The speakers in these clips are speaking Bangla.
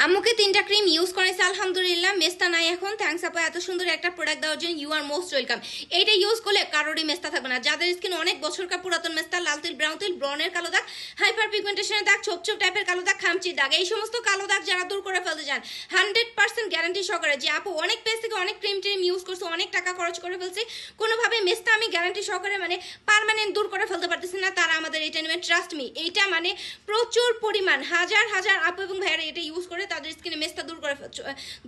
আম্মুকে তিনটা ক্রিম ইউজ করেছে আলহামদুলিল্লাহ। মেস্তা নাই এখন। থ্যাংকস আপু, এত সুন্দর একটা প্রোডাক্ট দেওয়ার জন্য ইউ আর মোস্ট ওয়েলকাম এইটা ইউজ করলে কারোরই মেস্তা থাকবে না। যাদের স্কিন অনেক বছরকার পুরাতন মেস্তা, লাল তিল ব্রাউন তিল ব্রনের কালো দাগ হাইপার পিগমেন্টেশনের দাগ, ছোপ ছোপ টাইপের কালো দাগ, খামচির দাগ, এই সমস্ত কালো দাগ যারা দূর করে ফেলতে চান হান্ড্রেড পার্সেন্ট গ্যারান্টি সহকারে যে আপু অনেক পেজ থেকে অনেক ক্রিম ট্রিম ইউজ করছে, অনেক টাকা খরচ করে ফেলছে। কোনোভাবে মেস্তা আমি গ্যারান্টি সহকারে মানে পার্মানেন্ট দূর করে ফেলতে পারতেছি না, তারা আমাদের এটা নেবেন ট্রাস্ট মি এইটা মানে প্রচুর পরিমাণ, হাজার হাজার আপু এবং ভাইয়ারা এটা ইউজ করে স্কিনে মেস্তা দূর করে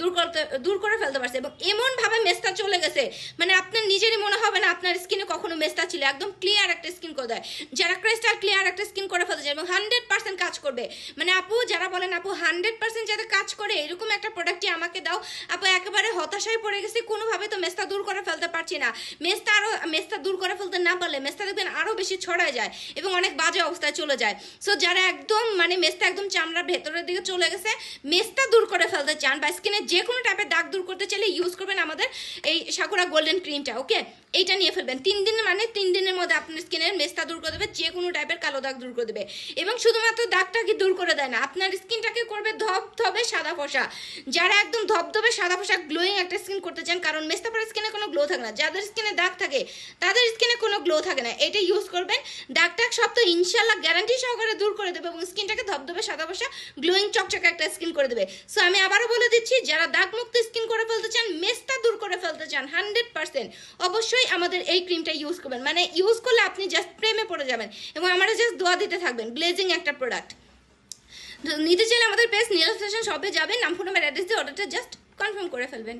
দূর করতে, দূর করে ফেলতে পারছে এবং এমনভাবে মেস্তা চলে গেছে মানে আপনার নিজেরই মনে হবে না আপনার স্কিনে কখনো মেস্তা ছিল। একদম ক্লিয়ার একটা স্কিন করে দেয়। যারা ক্রেস্টাল ক্লিয়ার একটা স্কিন করে ফেলতে চায় এবং হান্ড্রেড কাজ করবে। মানে আপু, যারা বলেন আপু হান্ড্রেড পার্সেন্ট যাতে কাজ করে, এরকম একটা প্রোডাক্টই আমাকে দাও। আপু, একেবারে হতাশায় পড়ে গেছি, কোনোভাবে তো মেস্তা দূর করে ফেলতে পারছি না। মেস্তা আরও মেস্তা দূর করে ফেলতে না পারলে মেস্তা দেখবেন আরও বেশি ছড়ায় যায় এবং অনেক বাজে অবস্থায় চলে যায়। সো যারা একদম মানে মেস্তা একদম চামড়ার ভেতরের দিকে চলে গেছে মেস্তা দূর করে ফেলতে চান বা স্কিনে যে কোনো টাইপের দাগ দূর করতে চাইলে ইউজ করবেন আমাদের এই সাকুরা গোল্ডেন ক্রিমটা ওকে এইটা নিয়ে ফেলবেন। তিন দিনের মানে তিন দিনের মধ্যে আপনার স্কিনের মেস্তা দূর করে দেবে, যে কোনো টাইপের কালো দাগ দূর করে দেবে। এবং শুধুমাত্র দাগটাকে দূর করে দেয় না, আপনার স্কিনটাকে করবে ধপ ধবধবে সাদা ফসা। যারা একদম ধপ ধবধবে সাদা ফসা গ্লোয়িং একটা স্কিন করতে চান, কারণ মেস্তা পরে স্কিনে কোনো গ্লো থাকে না। যাদের স্কিনে দাগ থাকে, তাদের স্কিনে কোনো গ্লো থাকে না। এটা ইউজ করবেন দাগ টাগ সব তো ইনশাল্লাহ গ্যারান্টি সহকারে দূর করে দেবে এবং স্কিনটাকে ধপ ধবধবে সাদা ফসা গ্লোয়িং চকচকে একটা স্কিন করে দেবে। সো আমি আবারও বলে দিচ্ছি, যারা দাগ মুক্ত স্কিন করে ফেলতে চান মেস্তা করে ফেলতে চান হান্ড্রেড পার্সেন্ট অবশ্যই আমাদের এই ক্রিমটা ইউজ করবেন। মানে ইউজ করলে আপনি জাস্ট প্রেমে পড়ে যাবেন এবং আমরা জাস্ট দোয়া দিতে থাকবেন গ্লেজিং একটা প্রোডাক্ট নিতে চাইলে আমাদের পেজ নীল স্টেশন শপে যাবেন নাম ফোন নাম্বার অ্যাড্রেস দিয়ে অর্ডারটা জাস্ট কনফার্ম করে ফেলবেন।